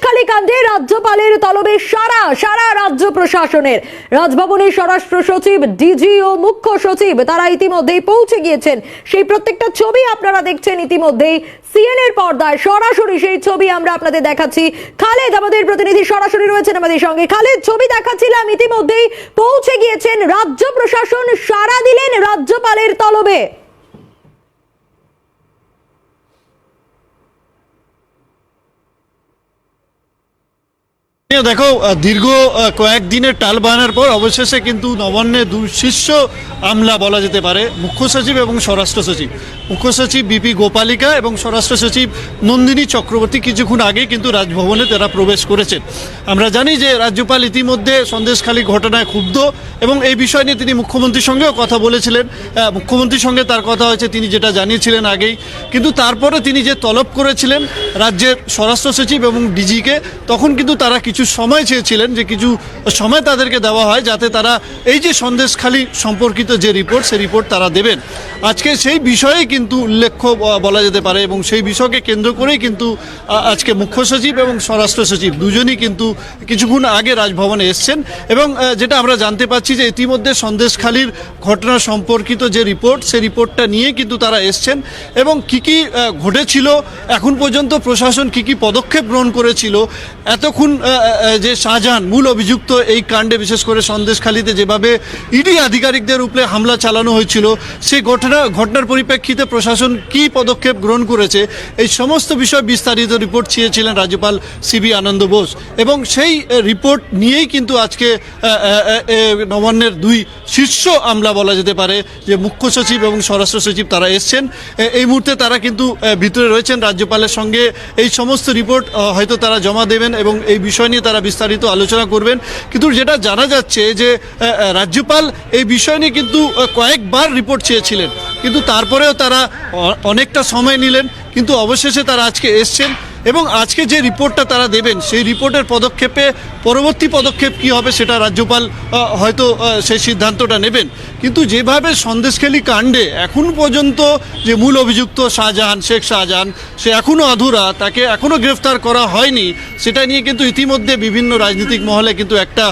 সন্দেশখালী কাণ্ডে রাজ্যপালের তলবে সারা সারা রাজ্য প্রশাসনের। রাজভবনের স্বরাষ্ট্র সচিব, ডিজি ও মুখ্য সচিব, তারা ইতিমধ্যেই পৌঁছে গিয়েছেন। সেই প্রত্যেকটা ছবি আপনারা দেখছেন ইতিমধ্যেই। সিএনএর পর্দায় সরাসরি সেই ছবি আমরা আপনাদের দেখাচ্ছি। খালেদ, আমাদের প্রতিনিধি সরাসরি রয়েছেন আমাদের সঙ্গে। খালেদ, ছবি দেখাচ্ছিলাম, ইতিমধ্যেই পৌঁছে গিয়েছেন। রাজ্য প্রশাসন সারা দিলেন রাজ্যপালের তলবে। দেখো দীর্ঘ কয়েকদিনের টাল বানার পর অবশেষে কিন্তু নবান্নে দু শীর্ষ আমলা বলা যেতে পারে, মুখ্য সচিব এবং স্বরাষ্ট্র সচিব। মুখ্য সচিব বিপি গোপালিকা এবং স্বরাষ্ট্র সচিব নন্দিনী চক্রবর্তী কিছুক্ষণ আগে কিন্তু রাজভবনে তারা প্রবেশ করেছেন। আমরা জানি যে রাজ্যপাল ইতিমধ্যে সন্দেশখালী ঘটনায় ক্ষুব্ধ এবং এই বিষয় নিয়ে তিনি মুখ্যমন্ত্রীর সঙ্গেও কথা বলেছিলেন। মুখ্যমন্ত্রীর সঙ্গে তার কথা হয়েছে, তিনি যেটা জানিয়েছিলেন আগেই। কিন্তু তারপরে তিনি যে তলব করেছিলেন রাজ্যের স্বরাষ্ট্র সচিব এবং ডিজিকে, তখন কিন্তু তারা কিছু সময় চেয়েছিলেন যে কিছু সময় তাদেরকে দেওয়া হয় যাতে তারা এই যে সন্দেশখালী সম্পর্কিত যে রিপোর্ট সেই রিপোর্ট তারা দেবেন। আজকে সেই বিষয়ে কিন্তু উল্লেখ্য বলা যেতে পারে এবং সেই বিষয়কে কেন্দ্র করেই কিন্তু আজকে মুখ্য সচিব এবং স্বরাষ্ট্র সচিব দুজনই কিন্তু কিছুক্ষণ আগে রাজভবনে এসছেন এবং যেটা আমরা জানতে পারছি যে ইতিমধ্যে সন্দেশখালীর ঘটনা সম্পর্কিত যে রিপোর্ট সেই রিপোর্টটা নিয়ে কিন্তু তারা এসছেন এবং কি কি ঘটেছিল, এখন পর্যন্ত প্রশাসন কি কি পদক্ষেপ গ্রহণ করেছিল, এতক্ষণ যে শাহজাহান মূল অভিযুক্ত এই কাণ্ডে বিশেষ করে সন্দেশখালীতে যেভাবে ইডি আধিকারিকদের উপরে হামলা চালানো হয়েছিল। সেই ঘটনা, ঘটনার পরিপ্রেক্ষিতে প্রশাসন কি পদক্ষেপ গ্রহণ করেছে, এই সমস্ত বিষয় বিস্তারিত রিপোর্ট চেয়েছিলেন রাজ্যপাল সিবি আনন্দ বোস। এবং সেই রিপোর্ট নিয়েই কিন্তু আজকে নবান্নের দুই শীর্ষ আমলা বলা যেতে পারে, যে মুখ্য সচিব এবং স্বরাষ্ট্র সচিব তারা এসছেন। এই মুহূর্তে তারা কিন্তু ভিতরে রয়েছেন রাজ্যপালের সঙ্গে। এই সমস্ত রিপোর্ট হয়তো তারা জমা দেবেন এবং এই বিষয় নিয়ে তারা বিস্তারিত আলোচনা করবেন। কিন্তু যেটা জানা যাচ্ছে যে রাজ্যপাল এই বিষয় নিয়ে কিন্তু আহ, কয়েকবার রিপোর্ট চেয়েছিলেন। কিন্তু তারপরেও তারা অনেকটা সময় নিলেন কিন্তু অবশেষে তারা আজকে এসছেন এবং আজকে যে রিপোর্টটা তারা দেবেন সেই রিপোর্টের পদক্ষেপে পরবর্তী পদক্ষেপ কি হবে সেটা রাজ্যপাল হয়তো সেই সিদ্ধান্তটা নেবেন। কিন্তু যেভাবে সন্দেশখালী কাণ্ডে এখন পর্যন্ত যে মূল অভিযুক্ত শাহজাহান শেখ শাহজাহান সে এখনও অধুরা তাকে এখনও গ্রেফতার করা হয়নি সেটা নিয়ে কিন্তু ইতিমধ্যে বিভিন্ন রাজনৈতিক মহলে কিন্তু একটা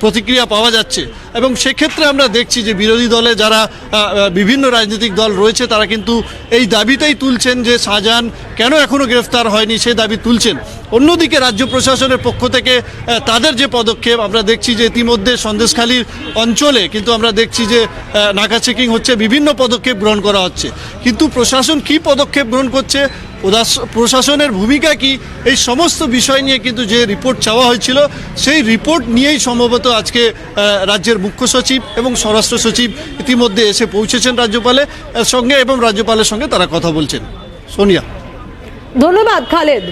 প্রতিক্রিয়া পাওয়া যাচ্ছে। এবং সেক্ষেত্রে আমরা দেখছি যে বিরোধী দলে যারা বিভিন্ন রাজনৈতিক দল রয়েছে, তারা কিন্তু এই দাবিটাই তুলছেন যে শাহজাহান কেন এখনও গ্রেফতার হয়নি, সেই দাবি তুলছেন। অন্যদিকে রাজ্য প্রশাসনের পক্ষ থেকে তাদের যে পদক্ষেপ, আমরা দেখছি যে ইতিমধ্যে সন্দেশখালীর অঞ্চলে কিন্তু আমরা দেখছি যে নাকা চেকিং হচ্ছে, বিভিন্ন পদক্ষেপ গ্রহণ করা হচ্ছে। কিন্তু প্রশাসন কি পদক্ষেপ গ্রহণ করছে প্রশাসনের ভূমিকা কি? এই সমস্ত বিষয় নিয়ে কিন্তু যে রিপোর্ট চাওয়া হয়েছিল, সেই রিপোর্ট নিয়েই সম্ভবত আজকে রাজ্যের মুখ্য সচিব এবং স্বরাষ্ট্র সচিব ইতিমধ্যে এসে পৌঁছেছেন রাজ্যপালে। সঙ্গে এবং রাজ্যপালের সঙ্গে তারা কথা বলছেন। সোনিয়া। ধন্যবাদ, খালেদ।